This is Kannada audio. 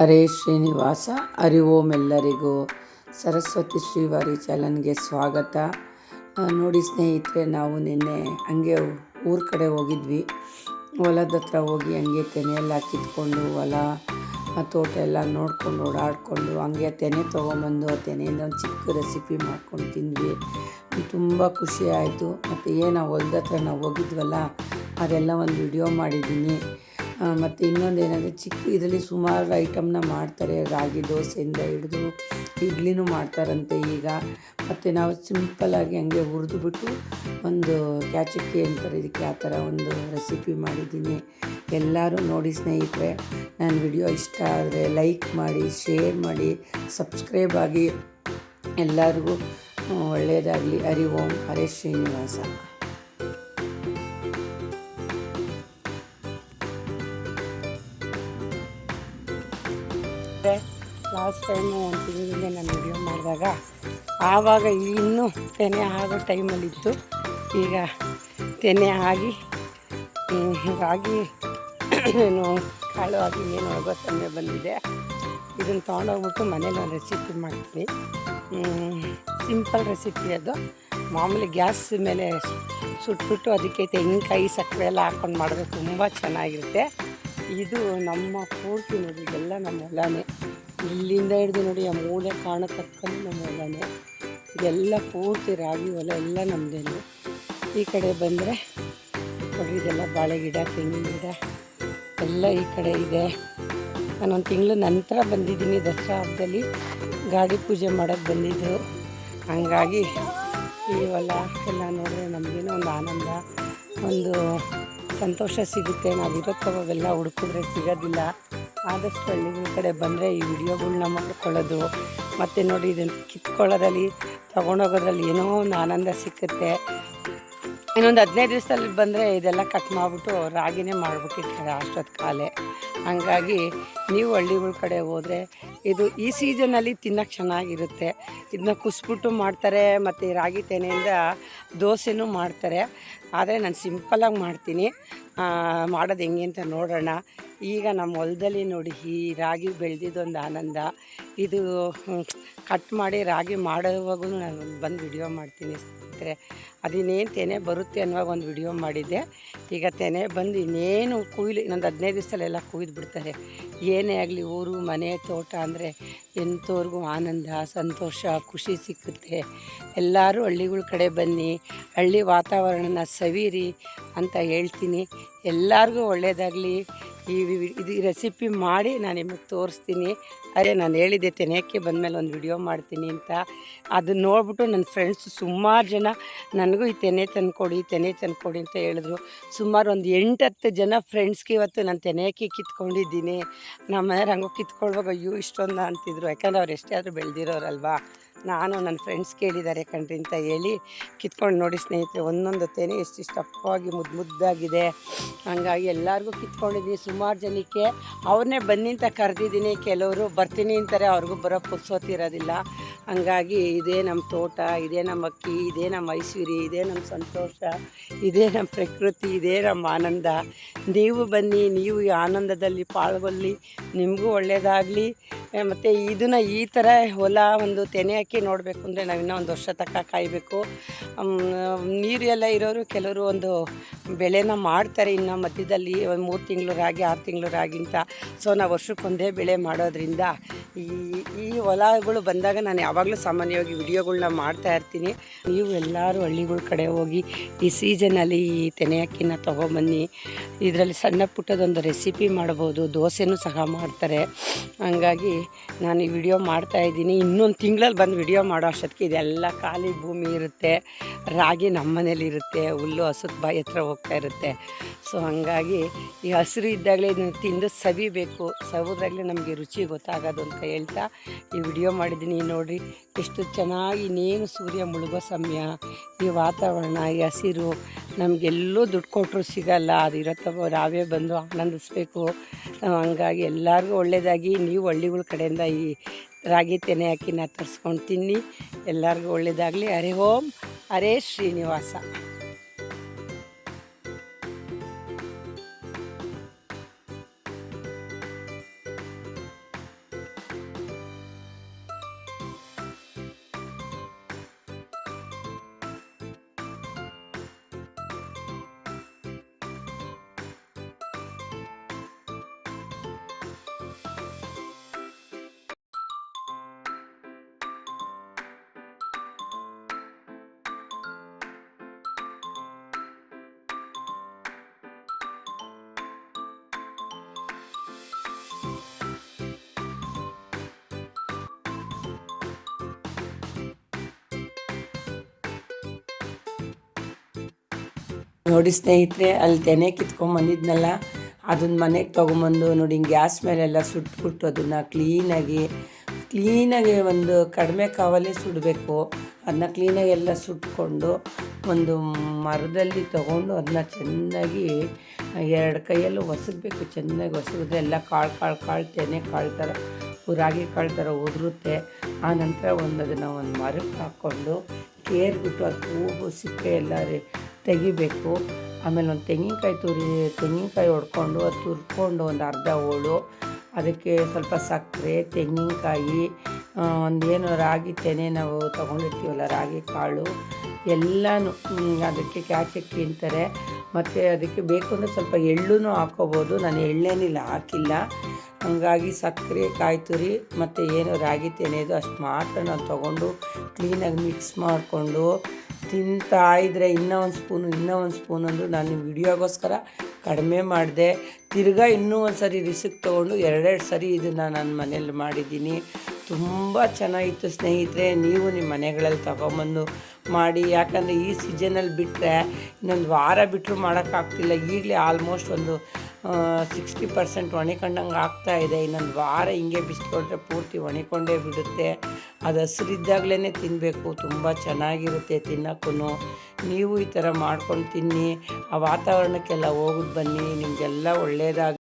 ಹರೇ ಶ್ರೀನಿವಾಸ ಹರಿ ಓಂ ಎಲ್ಲರಿಗೂ ಸರಸ್ವತಿ ಶ್ರೀವಾರಿ ಚಾನಲ್ಗೆ ಸ್ವಾಗತ. ನೋಡಿ ಸ್ನೇಹಿತರೆ, ನಾವು ನಿನ್ನೆ ಹಂಗೆ ಊರ ಕಡೆ ಹೋಗಿದ್ವಿ. ಹೊಲದ ಹತ್ರ ಹೋಗಿ ಹಂಗೆ ತೆನೆಯೆಲ್ಲ ಕಿತ್ಕೊಂಡು ಹೊಲ, ಆ, ತೋಟ ಎಲ್ಲ ನೋಡ್ಕೊಂಡು ಓಡಾಡಿಕೊಂಡು ಹಂಗೆ ತೆನೆ ತೊಗೊಂಬಂದು ಆ ತೆನೆಯಿಂದ ಒಂದು ಚಿಕ್ಕ ರೆಸಿಪಿ ಮಾಡ್ಕೊಂಡು ತಿಂದ್ವಿ. ತುಂಬ ಖುಷಿ ಆಯಿತು. ಮತ್ತು ಏನು ಹೊಲದ ಹತ್ರ ನಾವು ಹೋಗಿದ್ವಲ್ಲ, ಅದೆಲ್ಲ ಒಂದು ವಿಡಿಯೋ ಮಾಡಿದ್ದೀನಿ. ಮತ್ತು ಇನ್ನೊಂದು ಏನಂದರೆ ಚಿಕ್ಕ ಇದರಲ್ಲಿ ಸುಮಾರು ಐಟಮ್ನ ಮಾಡ್ತಾರೆ, ರಾಗಿ ದೋಸೆಯಿಂದ ಹಿಡಿದು ಇಡ್ಲಿನೂ ಮಾಡ್ತಾರಂತೆ ಈಗ. ಮತ್ತು ನಾವು ಸಿಂಪಲ್ಲಾಗಿ ಹಂಗೆ ಹುರಿದುಬಿಟ್ಟು ಒಂದು ಕ್ಯಾಚಕ್ಕಿ ಅಂತಾರೆ, ಇದಕ್ಕೆ ಆ ಥರ ಒಂದು ರೆಸಿಪಿ ಮಾಡಿದ್ದೀನಿ. ಎಲ್ಲರೂ ನೋಡಿ ಸ್ನೇಹಿತರೆ ನನ್ನ ವಿಡಿಯೋ ಇಷ್ಟ ಆದರೆ ಲೈಕ್ ಮಾಡಿ ಶೇರ್ ಮಾಡಿ ಸಬ್ಸ್ಕ್ರೈಬ್ ಆಗಿ. ಎಲ್ಲರಿಗೂ ಒಳ್ಳೆಯದಾಗಲಿ ಹರಿ ಓಂ ಹರೇಶ್ ಶ್ರೀನಿವಾಸ. ಲಾಸ್ಟ್ ಟೈಮು ಒಂದು ತಿಂಗಳಿಂದ ನಾನು ವಿಡಿಯೋ ಮಾಡಿದಾಗ ಆವಾಗ ಇನ್ನೂ ತೆನೆ ಆಗೋ ಟೈಮಲ್ಲಿತ್ತು ಈಗ ತೆನೆ ಆಗಿ ಹೀಗಾಗಿ ಏನು ಕಾಳು ಆಗಿ ಏನು ಒಳಗೋ ಸಮಯ ಬಂದಿದೆ. ಇದನ್ನು ತೊಗೊಂಡೋಗ್ಬಿಟ್ಟು ಮನೇಲಿ ಒಂದು ರೆಸಿಪಿ ಮಾಡ್ತೀನಿ. ಸಿಂಪಲ್ ರೆಸಿಪಿ ಅದು. ಮಾಮೂಲಿ ಗ್ಯಾಸ್ ಮೇಲೆ ಸುಟ್ಬಿಟ್ಟು ಅದಕ್ಕೆ ತೆಂಗಿನಕಾಯಿ ಸಕ್ಕರೆ ಎಲ್ಲ ಹಾಕ್ಕೊಂಡು ಮಾಡಿದ್ರೆ ತುಂಬ ಚೆನ್ನಾಗಿರುತ್ತೆ. ಇದು ನಮ್ಮ ಪೂರ್ತಿ ನೋಡಿ ಇದೆಲ್ಲ ನಮ್ಮ ಹೊಲನೇ. ಇಲ್ಲಿಂದ ಹಿಡಿದು ನೋಡಿ ಆ ಮೂಲೆ ಕಾಣೋ ತಕ್ಕಂಗೆ ನಮ್ಮ ಹೊಲನೇ. ಇದೆಲ್ಲ ಪೂರ್ತಿ ರಾಗಿ ಹೊಲ, ಎಲ್ಲ ನಮ್ಮದೇನು ಈ ಕಡೆ ಬಂದರೆ ನೋಡಿ, ಇದೆಲ್ಲ ಬಾಳೆ ಗಿಡ, ತೆಂಗಿನ ಗಿಡ, ಎಲ್ಲ ಈ ಕಡೆ ಇದೆ. ನಾನೊಂದು ತಿಂಗಳು ನಂತರ ಬಂದಿದ್ದೀನಿ ದಸರಾ ಹಬ್ಬದಲ್ಲಿ. ಗಾಡಿ ಪೂಜೆ ಮಾಡೋಕ್ಕೆ ಬಂದಿದ್ದು. ಹಂಗಾಗಿ ಈ ಹೊಲ ಎಲ್ಲ ನೋಡಿದ್ರೆ ನಮಗೇನೋ ಒಂದು ಆನಂದ, ಒಂದು ಸಂತೋಷ ಸಿಗುತ್ತೆ. ನಾವಿರೋ ತಗೋವೆಲ್ಲ ಹುಡುಕಿದ್ರೆ ಸಿಗೋದಿಲ್ಲ. ಆದಷ್ಟು ಹಳ್ಳಿಗಳ ಕಡೆ ಬಂದರೆ ಈ ವಿಡಿಯೋಗಳ್ನ ಮಾಡ್ಕೊಳ್ಳೋದು. ಮತ್ತು ನೋಡಿ ಇದನ್ನು ಕಿತ್ಕೊಳ್ಳೋದ್ರಲ್ಲಿ, ತೊಗೊಂಡೋಗೋದ್ರಲ್ಲಿ ಏನೋ ಒಂದು ಆನಂದ ಸಿಕ್ಕುತ್ತೆ. ಇನ್ನೊಂದು ಹದಿನೈದು ದಿವಸದಲ್ಲಿ ಬಂದರೆ ಇದೆಲ್ಲ ಕಟ್ ಮಾಡಿಬಿಟ್ಟು ರಾಗಿನೇ ಮಾಡಿಬಿಟ್ಟಿರ್ತಾರೆ ಅಷ್ಟೊತ್ತು ಕಾಲೇ. ಹಾಗಾಗಿ ನೀವು ಹಳ್ಳಿಗಳ ಕಡೆ ಹೋದರೆ ಇದು ಈ ಸೀಸನಲ್ಲಿ ತಿನ್ನೋಕ್ಕೆ ಚೆನ್ನಾಗಿರುತ್ತೆ. ಇದನ್ನ ಕುಸ್ಬಿಟ್ಟು ಮಾಡ್ತಾರೆ, ಮತ್ತು ರಾಗಿ ತೆನೆಯಿಂದ ದೋಸೆನೂ ಮಾಡ್ತಾರೆ. ಆದರೆ ನಾನು ಸಿಂಪಲಾಗಿ ಮಾಡ್ತೀನಿ. ಮಾಡೋದು ಹೆಂಗೆ ಅಂತ ನೋಡೋಣ. ಈಗ ನಮ್ಮ ಹೊಲದಲ್ಲಿ ನೋಡಿ ಈ ರಾಗಿ ಬೆಳೆದಿದ್ದೊಂದು ಆನಂದ. ಇದು ಕಟ್ ಮಾಡಿ ರಾಗಿ ಮಾಡೋವಾಗೂ ನಾನು ಬಂದು ವಿಡಿಯೋ ಮಾಡ್ತೀನಿ. ಸ್ನೇಹಿತರೆ ಅದಿನ್ನೇನು ತೆನೆ ಬರುತ್ತೆ ಅನ್ನುವಾಗ ಒಂದು ವಿಡಿಯೋ ಮಾಡಿದ್ದೆ. ಈಗ ತೆನೆ ಬಂದು ಇನ್ನೇನು ಕುಯ್ಲು, ಇನ್ನೊಂದು ಹದಿನೈದು ದಿವಸದಲ್ಲೆಲ್ಲ ಕುಯ್ದು ಬಿಡ್ತಾರೆ ಏನೇ ಆಗಲಿ ಊರು, ಮನೆ, ತೋಟ ಅಂದರೆ ಎಂಥವ್ರಿಗೂ ಆನಂದ, ಸಂತೋಷ, ಖುಷಿ ಸಿಕ್ಕುತ್ತೆ. ಎಲ್ಲರೂ ಹಳ್ಳಿಗಳ ಕಡೆ ಬನ್ನಿ, ಹಳ್ಳಿ ವಾತಾವರಣನ ಸವಿರಿ ಅಂತ ಹೇಳ್ತೀನಿ. ಎಲ್ಲರಿಗೂ ಒಳ್ಳೆಯದಾಗಲಿ ಈ ಇದು ರೆಸಿಪಿ ಮಾಡಿ ನಾನು ನಿಮಗೆ ತೋರಿಸ್ತೀನಿ. ಅದೇ ನಾನು ಹೇಳಿದ್ದೆ, ತೆನೆಯಕ್ಕೆ ಬಂದಮೇಲೆ ಒಂದು ವಿಡಿಯೋ ಮಾಡ್ತೀನಿ ಅಂತ. ಅದನ್ನ ನೋಡ್ಬಿಟ್ಟು ನನ್ನ ಫ್ರೆಂಡ್ಸ್ ಸುಮಾರು ಜನ ನನಗೂ ಈ ತೆನೆ ತಂದ್ಕೊಡಿ ತೆನೆ ತಂದ್ಕೊಡಿ ಅಂತ ಹೇಳಿದ್ರು. ಸುಮಾರು ಒಂದು ಎಂಟು, ಹತ್ತು ಜನ ಫ್ರೆಂಡ್ಸ್ಗೆ ಇವತ್ತು ನಾನು ತೆನೆಯಕ್ಕೆ ಕಿತ್ಕೊಂಡಿದ್ದೀನಿ. ನಮ್ಮ ಮನೆಯವ್ರು ಹಂಗೋ ಕಿತ್ಕೊಳ್ವಾಗ ಅಯ್ಯೋ ಇಷ್ಟೊಂದು ಅಂತಿದ್ರು. ಯಾಕಂದ್ರೆ ಅವ್ರು ಎಷ್ಟೇ ಆದರೂ ಬೆಳೆದಿರೋರಲ್ವಾ? ನಾನು ನನ್ನ ಫ್ರೆಂಡ್ಸ್ ಕೇಳಿದ್ದಾರೆ ಕಣ್ರಿ ಅಂತ ಹೇಳಿ ಕಿತ್ಕೊಂಡು ನೋಡಿ ಸ್ನೇಹಿತರೆ, ಒಂದೊಂದು ತೇನೆ ಎಷ್ಟಿಷ್ಟು ಅಪ್ಪವಾಗಿ ಮುದ್ದು ಮುದ್ದಾಗಿದೆ. ಹಂಗಾಗಿ ಎಲ್ಲರಿಗೂ ಕಿತ್ಕೊಂಡಿದ್ದೀನಿ ಸುಮಾರು ಜನಕ್ಕೆ ಅವ್ರನ್ನೇ ಬನ್ನಿ ಅಂತ ಕರೆದಿದ್ದೀನಿ ಕೆಲವರು ಬರ್ತೀನಿ ಅಂತಾರೆ, ಅವ್ರಿಗೂ ಬರೋ ಪುರ್ಸೋತಿರೋದಿಲ್ಲ ಹಂಗಾಗಿ ಇದೇ ನಮ್ಮ ತೋಟ, ಇದೇ ನಮ್ಮ ಅಕ್ಕಿ, ಇದೇ ನಮ್ಮ ಐಶ್ವರ್ಯ, ಇದೇ ನಮ್ಮ ಸಂತೋಷ, ಇದೇ ನಮ್ಮ ಪ್ರಕೃತಿ, ಇದೇ ನಮ್ಮ ಆನಂದ. ನೀವು ಬನ್ನಿ, ನೀವು ಈ ಆನಂದದಲ್ಲಿ ಪಾಲ್ಗೊಳ್ಳಿ. ನಿಮಗೂ ಒಳ್ಳೆಯದಾಗಲಿ ಮತ್ತು ಇದನ್ನು ಈ ಥರ ಹೊಲ ಒಂದು ತೆನೆ ಹಾಕಿ ನೋಡಬೇಕು ಅಂದರೆ ನಾವು ಇನ್ನೂ ಒಂದು ವರ್ಷ ತಕ್ಕ ಕಾಯಬೇಕು. ನೀರು ಎಲ್ಲ ಇರೋರು ಕೆಲವರು ಒಂದು ಬೆಳೆನ ಮಾಡ್ತಾರೆ ಇನ್ನು ಮಧ್ಯದಲ್ಲಿ, ಒಂದು ಮೂರು ತಿಂಗಳು ರಾಗಿ ಆರು ತಿಂಗಳು ರಾಗಿ ಅಂತ. ಸೊ ನಾವು ವರ್ಷಕ್ಕೊಂದೇ ಬೆಳೆ ಮಾಡೋದ್ರಿಂದ ಈ ಈ ಹೊಲಗಳು ಬಂದಾಗ ನಾನು ಯಾವಾಗಲೂ ಸಾಮಾನ್ಯವಾಗಿ ವಿಡಿಯೋಗಳನ್ನ ಮಾಡ್ತಾ ಇರ್ತೀನಿ. ನೀವು ಎಲ್ಲರೂ ಹಳ್ಳಿಗಳ ಕಡೆ ಹೋಗಿ ಈ ಸೀಸನಲ್ಲಿ ಈ ತೆನೆ ಅಕ್ಕಿನ ತೊಗೊಂಬನ್ನಿ. ಇದರಲ್ಲಿ ಸಣ್ಣ ಪುಟ್ಟದೊಂದು ರೆಸಿಪಿ ಮಾಡ್ಬೋದು, ದೋಸೆನೂ ಸಹ ಮಾಡ್ತಾರೆ. ಹಂಗಾಗಿ ನಾನು ಈ ವಿಡಿಯೋ ಮಾಡ್ತಾ ಇದ್ದೀನಿ. ಇನ್ನೊಂದು ತಿಂಗಳಲ್ಲಿ ಬಂದು ವಿಡಿಯೋ ಮಾಡೋ ಅಷ್ಟೊತ್ತಿಗೆ ಇದೆಲ್ಲ ಖಾಲಿ ಭೂಮಿ ಇರುತ್ತೆ. ರಾಗಿ ನಮ್ಮ ಮನೇಲಿರುತ್ತೆ ಹುಲ್ಲು ಹಸುತ್ ಬಾಯಿ ಹತ್ರ ಹೋಗ್ತಾ ಇರುತ್ತೆ. ಸೊ ಹಾಗಾಗಿ ಈ ಹಸಿರು ಇದ್ದಾಗಲೇ ಇದನ್ನು ತಿಂದು ಸವಿಬೇಕು. ಸವಿದ್ರಾಗಲೇ ನಮಗೆ ರುಚಿ ಗೊತ್ತಾಗೋದು ಅಂತ ಹೇಳ್ತಾ ಈ ವಿಡಿಯೋ ಮಾಡಿದ್ದೀನಿ. ನೋಡಿರಿ, ಎಷ್ಟು ಚೆನ್ನಾಗಿ ಇನ್ನೇನು ಸೂರ್ಯ ಮುಳುಗೋ ಸಮಯ. ಈ ವಾತಾವರಣ, ಈ ಹಸಿರು, ನಮಗೆಲ್ಲೂ ದುಡ್ಡು ಕೊಟ್ಟರು ಸಿಗಲ್ಲ. ಅದು ಇರತ್ತವ ನಾವೇ ಬಂದು ಆನಂದಿಸ್ಬೇಕು. ಹಂಗಾಗಿ ಎಲ್ಲರಿಗೂ ಒಳ್ಳೆಯದಾಗಿ ನೀವು ಹಳ್ಳಿಗಳ ಕಡೆಯಿಂದ ಈ ರಾಗಿ ತೆನೆ ಹಾಕಿನ ತರಿಸ್ಕೊಂಡು ತಿನ್ನಿ. ಎಲ್ಲರಿಗೂ ಒಳ್ಳೆಯದಾಗಲಿ ಹರೇ ಓಂ, ಹರೇ ಶ್ರೀನಿವಾಸ. ನೋಡಿ ಸ್ನೇಹಿತರೆ, ಅಲ್ಲಿ ತೆನೆ ಕಿತ್ಕೊಂಬಂದಿದ್ನಲ್ಲ ಅದನ್ನ ಮನೆಗೆ ತೊಗೊಂಬಂದು ನೋಡಿ ಗ್ಯಾಸ್ ಮೇಲೆಲ್ಲ ಸುಟ್ಬಿಟ್ಟು ಅದನ್ನು ಕ್ಲೀನಾಗಿ ಕ್ಲೀನಾಗಿ ಒಂದು ಕಡಿಮೆ ಕಾವಲ್ಲಿ ಸುಡಬೇಕು. ಅದನ್ನ ಕ್ಲೀನಾಗಿ ಎಲ್ಲ ಸುಟ್ಕೊಂಡು, ಒಂದು ಮರದಲ್ಲಿ ತೊಗೊಂಡು ಅದನ್ನ ಚೆನ್ನಾಗಿ ಎರಡು ಕೈಯಲ್ಲೂ ಒಸಗಬೇಕು. ಚೆನ್ನಾಗಿ ಒಸಗಿದ್ರೆ ಎಲ್ಲ ಕಾಳು ಕಾಳು ಕಾಳು ತೆನೆ ಕಾಳು ಥರ, ರಾಗಿ ಕಾಳು ಥರ ಉದುರುತ್ತೆ. ಆ ನಂತರ ಒಂದು ಅದನ್ನು ಒಂದು ಮರಕ್ಕೆ ಹಾಕ್ಕೊಂಡು ಕೇರ್ಬಿಟ್ಟು ಅದು ಹೂವು ಸಿಪ್ಪೆ ಎಲ್ಲ ರೀ ತೆಗಿಬೇಕು. ಆಮೇಲೆ ಒಂದು ತೆಂಗಿನಕಾಯಿ ತುರಿ, ತೆಂಗಿನಕಾಯಿ ಹೊಡ್ಕೊಂಡು ಅದು ತುರ್ಕೊಂಡು ಒಂದು ಅರ್ಧ ಹೋಳು ಅದಕ್ಕೆ ಸ್ವಲ್ಪ ಸಕ್ಕರೆ, ತೆಂಗಿನಕಾಯಿ ಒಂದು ಏನು ರಾಗಿ ತೆನೆ ನಾವು ತೊಗೊಂಡಿರ್ತೀವಲ್ಲ, ರಾಗಿ ಕಾಳು ಎಲ್ಲನೂ ಅದಕ್ಕೆ ಕ್ಯಾಚಕ್ಕಿ ಅಂತಾರೆ ಮತ್ತು ಅದಕ್ಕೆ ಬೇಕು ಅಂದರೆ ಸ್ವಲ್ಪ ಎಳ್ಳು ಹಾಕೋಬೋದು. ನಾನು ಎಳ್ಳೇನಿಲ್ಲ, ಹಾಕಿಲ್ಲ. ಹಂಗಾಗಿ ಸಕ್ಕರೆ, ಕಾಯಿ ತುರಿ ಮತ್ತು ಏನು ರಾಗಿ ತೆನೆದು ಅಷ್ಟು ಮಾತ್ರ ನಾನು ತೊಗೊಂಡು ಕ್ಲೀನಾಗಿ ಮಿಕ್ಸ್ ಮಾಡಿಕೊಂಡು ತಿಂತಾ ಇದ್ದರೆ ಇನ್ನೂ ಒಂದು ಸ್ಪೂನು ಇನ್ನೂ ಒಂದು ಸ್ಪೂನ್ ಅಂದರು ನಾನು ವಿಡಿಯೋಗೋಸ್ಕರ ಕಡಿಮೆ ಮಾಡಿದೆ. ತಿರ್ಗಾ ಇನ್ನೂ ಒಂದು ಸರಿ ರಿಸಿಕ್ ತೊಗೊಂಡು ಎರಡೆರಡು ಸರಿ ಇದನ್ನು ನಾನು ಮನೇಲಿ ಮಾಡಿದ್ದೀನಿ. ತುಂಬ ಚೆನ್ನಾಗಿತ್ತು ಸ್ನೇಹಿತರೆ, ನೀವು ನಿಮ್ಮ ಮನೆಗಳಲ್ಲಿ ತೊಗೊಂಬಂದು ಮಾಡಿ. ಯಾಕಂದರೆ ಈ ಸೀಸನಲ್ಲಿ ಬಿಟ್ಟರೆ ಇನ್ನೊಂದು ವಾರ ಬಿಟ್ಟರು ಮಾಡೋಕ್ಕಾಗ್ತಿಲ್ಲ ಈಗಲೇ ಆಲ್ಮೋಸ್ಟ್ ಒಂದು ಸಿಕ್ಸ್ಟಿ ಪರ್ಸೆಂಟ್ ಒಣಕೊಂಡಂಗೆ ಆಗ್ತಾ ಇದೆ. ಇನ್ನೊಂದು ವಾರ ಹಿಂಗೆ ಬಿಸಿಕೊಂಡ್ರೆ ಪೂರ್ತಿ ಒಣಕೊಂಡೇ ಬಿಡುತ್ತೆ. ಅದು ಹಸಿರಿದ್ದಾಗಲೇ ತಿನ್ನಬೇಕು ತುಂಬ ಚೆನ್ನಾಗಿರುತ್ತೆ ತಿನ್ನೋಕ್ಕೂ. ನೀವು ಈ ಥರ ಮಾಡ್ಕೊಂಡು ತಿನ್ನಿ. ಆ ವಾತಾವರಣಕ್ಕೆಲ್ಲ ಹೋಗೋದು ಬನ್ನಿ. ನಿಮಗೆಲ್ಲ ಒಳ್ಳೆಯದಾಗಿ